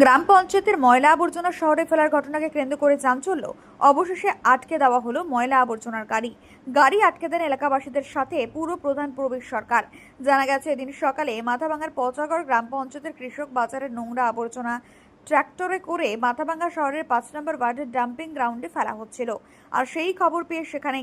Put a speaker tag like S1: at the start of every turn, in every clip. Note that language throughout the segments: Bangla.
S1: গ্রাম পঞ্চায়েতের ময়লা আবর্জনা শহরে ফেলার ঘটনাকে কেন্দ্র করে চাঞ্চল্য। অবশেষে আটকে দেওয়া হলো ময়লা আবর্জনার গাড়ি। গাড়ি আটকে দেন এলাকাবাসীদের সাথে পুরো প্রধান প্রবেশ সরকার। জানা গেছে, এদিন সকালে মাথাভাঙার পচাগড় গ্রাম পঞ্চায়েতের কৃষক বাজারের নোংরা আবর্জনা ট্র্যাক্টরে করে মাথাভাঙ্গা শহরের পাঁচ নম্বর ওয়ার্ডের ডাম্পিং গ্রাউন্ডে ফেলা হচ্ছিল। আর সেই খবর পেয়ে সেখানে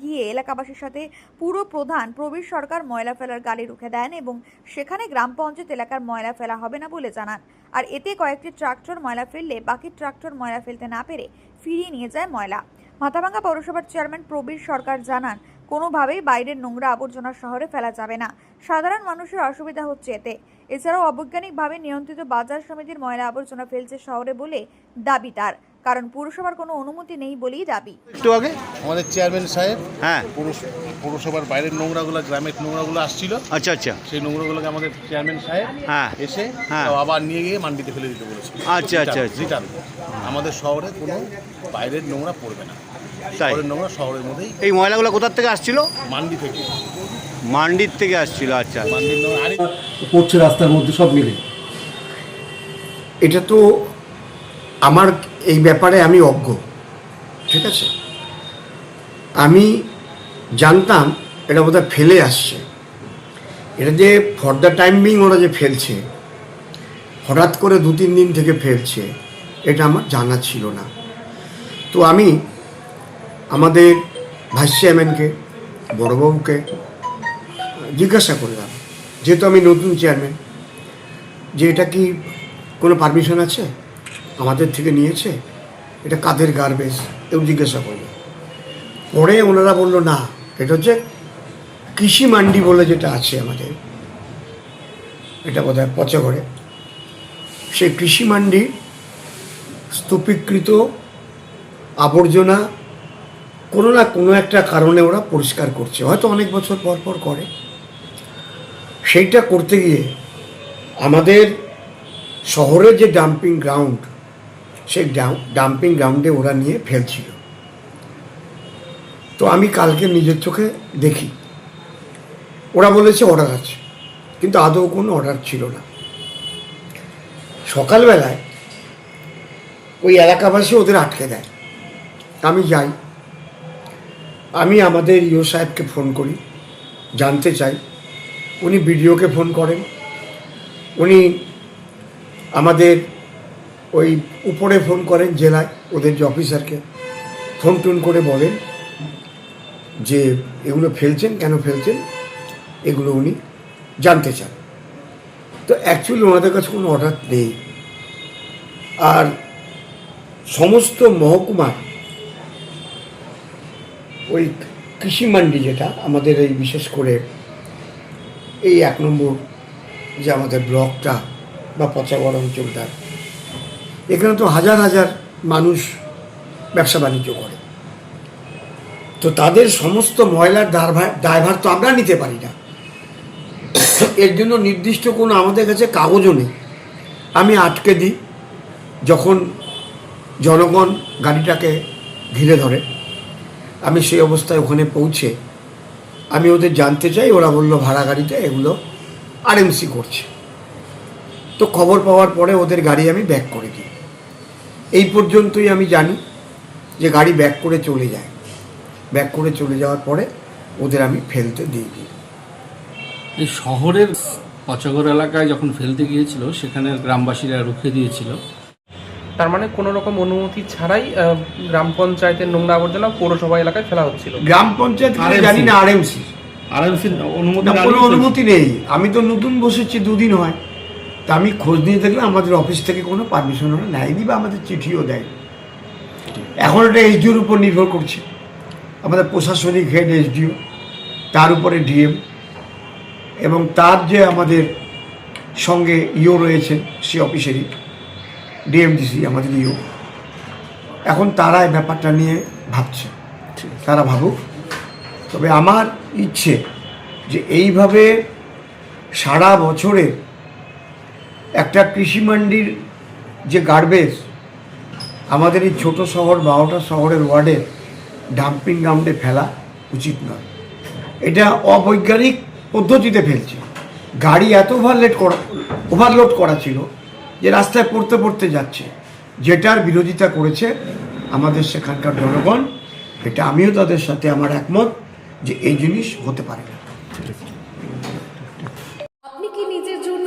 S1: গিয়ে এলাকাবাসীর সাথে পুরো প্রধান প্রবীর সরকার ময়লা ফেলার গাড়ি রুখে দেন এবং সেখানে গ্রাম পঞ্চায়েত এলাকার ময়লা ফেলা হবে না বলে জানান। আর এতে কয়েকটি ট্রাক্টর ময়লা ফেললে বাকি ট্রাক্টর ময়লা ফেলতে না পেরে ফিরিয়ে নিয়ে যায় ময়লা। মাথাভাঙ্গা পৌরসভার চেয়ারম্যান প্রবীর সরকার জানান, কোনোভাবেই বাইরের নোংরা আবর্জনা শহরে ফেলা যাবে না। সাধারণ মানুষের অসুবিধা হচ্ছে এতে। এছাড়াও অবৈজ্ঞানিকভাবে নিয়ন্ত্রিত বাজার সমিতির ময়লা আবর্জনা ফেলছে শহরে বলে দাবি তার। কারণ পুরসভার কোনো অনুমতি নেই বলেই দাবি।
S2: একটু আগে
S3: আমাদের চেয়ারম্যান সাহেব
S2: হ্যাঁ।
S3: পৌরস- পৌরসভার বাইরের নোংরাগুলো গ্রামের নোংরাগুলো আসছিল।
S2: আচ্ছা আচ্ছা।
S3: সেই নোংরাগুলোকে আমাদের চেয়ারম্যান সাহেব
S2: হ্যাঁ।
S3: এসে
S2: হ্যাঁ।
S3: আবার নিয়ে গিয়ে মান্ডিতে ফেলে দিতে বলেছে
S2: আচ্ছা, আচ্ছা, আচ্ছা।
S3: রিটার্ন আমাদের শহরে কোনো বাইরের নোংরা পড়বে না।
S2: তাই।
S3: শহরের নোংরা শহরের মধ্যেই
S2: এই ময়লাগুলো কোথার থেকে আসছিল?
S3: মান্ডি থেকে।
S2: মান্ডির থেকে আসছিল আচ্ছা।
S3: মান্ডির নোংরা আরে
S4: পড়ছে রাস্তার মধ্যে সব মিলে।
S5: এটা তো আমার এই ব্যাপারে আমি অজ্ঞ, ঠিক আছে? আমি জানতাম এটা বোধহয় ফেলে আসছে। এটা যে ফর দ্য টাইম বিং ওরা যে ফেলছে, হঠাৎ করে দু তিন দিন থেকে ফেলছে, এটা আমার জানা ছিল না। তো আমি আমাদের ভাইস চেয়ারম্যানকে বড়বাবুকে জিজ্ঞাসা করলাম, যেহেতু আমি নতুন চেয়ারম্যান যে এটা কি কোনো পারমিশন আছে? আমাদের থেকে নিয়েছে? এটা কাদের গার্বেজ এও জিজ্ঞাসা করল পরে ওনারা বলল, না, এটা হচ্ছে কৃষি মান্ডি বলে যেটা আছে আমাদের। এটা বোধ হয় পচাগড়ে সেই কৃষি মান্ডি স্তূপীকৃত আবর্জনা কোনো না কোনো একটা কারণে ওরা পরিষ্কার করছে। হয়তো অনেক বছর পর পর করে। সেইটা করতে গিয়ে আমাদের শহরের যে ডাম্পিং গ্রাউন্ড সেই ডাম্পিং গ্রাউন্ডে ওরা নিয়ে ফেলছিল। তো আমি কালকে নিজের চোখে দেখি। ওরা বলেছে অর্ডার আছে, কিন্তু আদৌ কোনো অর্ডার ছিল না। সকালবেলায় ওই এলাকাবাসী ওদের আটকে দেয়। আমি যাই। আমি আমাদের ইও সাহেবকে ফোন করি, জানতে চাই। উনি বিডিওকে ফোন করেন। উনি আমাদের ওই উপরে ফোন করেন জেলায় ওদের যে অফিসারকে। ফোন টোন করে বলেন যে এগুলো ফেলছেন, কেন ফেলছেন? এগুলো উনি জানতে চান। তো অ্যাকচুয়ালি ওনাদের কাছে কোনো অর্ডার নেই। আর সমস্ত মহকুমার ওই কৃষি মান্ডি যেটা, আমাদের এই বিশেষ করে এই এক নম্বর যে আমাদের ব্লকটা বা পচাগড় অঞ্চলটা এখানে তো হাজার হাজার মানুষ ব্যবসা বাণিজ্য করে। তো তাদের সমস্ত ময়লার দায়ভার তো আমরা নিতে পারি না। এর জন্য নির্দিষ্ট কোনো আমাদের কাছে কাগজও নেই। আমি আটকে দিই যখন জনগণ গাড়িটাকে ঘিরে ধরে। আমি সেই অবস্থায় ওখানে পৌঁছে আমি ওদের জানতে চাই, ওরা বলল ভাড়া গাড়িতে এগুলো আরএমসি করছে। তো খবর পাওয়ার পরে ওদের গাড়ি আমি ব্যাক করে দিই। এই পর্যন্তই আমি জানি যে গাড়ি ব্যাক করে চলে যায়। ব্যাক করে চলে যাওয়ার পরে ওদের আমি ফেলতে দিয়ে দিই।
S4: এই শহরের পচাগড় এলাকায় যখন ফেলতে গিয়েছিল সেখানে গ্রামবাসীরা রুখে দিয়েছিল।
S6: তার মানে কোনো রকম অনুমতি ছাড়াই আহ, গ্রাম পঞ্চায়েতের নোংরা আবর্জনা পৌরসভা এলাকায় ফেলা হচ্ছিল।
S5: গ্রাম পঞ্চায়েত
S4: RMC
S5: জানি না আরএমসি
S4: আরএমসি অনুমতি
S5: না
S4: না
S5: কোনো
S4: নিয়ে
S5: অনুমতি নেই। আমি তো নতুন বসেছি দুদিন হয়। তা আমি খোঁজ নিয়ে দেখলাম আমাদের অফিস থেকে কোনো পারমিশন ওরা নেয়নি বা আমাদের চিঠিও দেয় এখন এটা এসডিওর উপর নির্ভর করছে। আমাদের প্রশাসনিক হেড এসডিও তার উপরে ডিএম এবং তার যে আমাদের সঙ্গে ইও রয়েছেন, সে অফিসেরই ডিএমডিসি আমাদের ইও এখন তারা এই ব্যাপারটা নিয়ে ভাবছে। তারা ভাবুক। তবে আমার ইচ্ছে যে এইভাবে সারা বছরে একটা কৃষি মান্ডির যে গার্বেজ আমাদের এই ছোটো শহর, বারোটা শহরের ওয়ার্ডে ডাম্পিং গ্রাউন্ডে ফেলা উচিত নয়। এটা অবৈজ্ঞানিক পদ্ধতিতে ফেলছে। গাড়ি এত ওভারলেট করা ওভারলোড করা ছিল যে রাস্তায় পড়তে পড়তে যাচ্ছে। যেটার বিরোধিতা করেছে আমাদের সেখানকার জনগণ, এটা আমিও তাদের সাথে আমার একমত যে এই জিনিস হতে পারে না।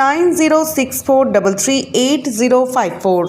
S7: nine zero six four double three eight zero five four